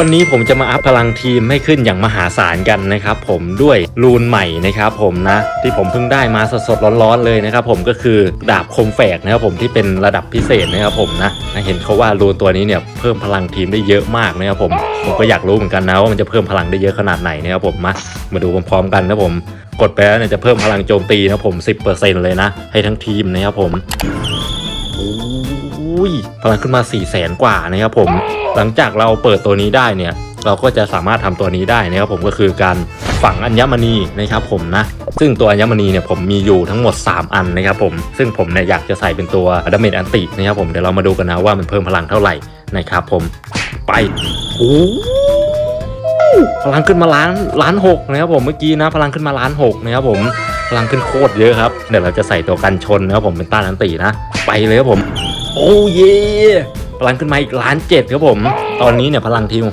วันนี้ผมจะมาอัพพลังทีมให้ขึ้นอย่างมหาศาลกันนะครับผมด้วยรูนใหม่นะครับผมนะที่ผมเพิ่งได้มาสดๆร้อนๆเลยนะครับผมก็คือดาบคมแฝกนะครับผมที่เป็นระดับพิเศษนะครับผมนะเห็นเขาว่ารูนตัวนี้เนี่ยเพิ่มพลังทีมได้เยอะมากนะครับผมผมก็อยากรู้เหมือนกันนะว่ามันจะเพิ่มพลังได้เยอะขนาดไหนนะครับผมมามาดูพร้อมๆกันนะผมกดไปแล้วเนี่ยจะเพิ่มพลังโจมตีนะครับผม 10%เลยนะ ให้ทั้งทีมนะครับผมอุ้ยพลังขึ้นมา4ี่แสนกว่านะครับผม หลังจากเราเปิดตัวนี้ได้เนี่ยเราก็จะสามารถทำตัวนี้ได้นะครับผมก็คือการฝังอัญมณีนะครับผมนะ ซึ่งตัวอัญมณีเนี่ยผมมีอยู่ทั้งหมด 3 อันนะครับผมซึ่งผมเนี่ยอยากจะใส่เป็นตัวดาเมจอันตินะครับผมเดี๋ยวเรามาดูกันนะว่ามันเพิ่มพลังเท่าไหร่นะครับผมไปโอ้พลังขึ้นมาล้านล้านหกนะครับผมเมื่อกี้นะ พลังขึ้นมาล้านหกนะครับผมพลังขึ้นโคตรเยอะครับเดี๋ยวเราจะใส่ตัวกันชนนะครับผมเป็นต้านอันตินะ ไปเลยครับผม โอ้เย่ พลังขึ้นมาอีกล้านเจ็ดครับผม ตอนนี้เนี่ยพลังทีม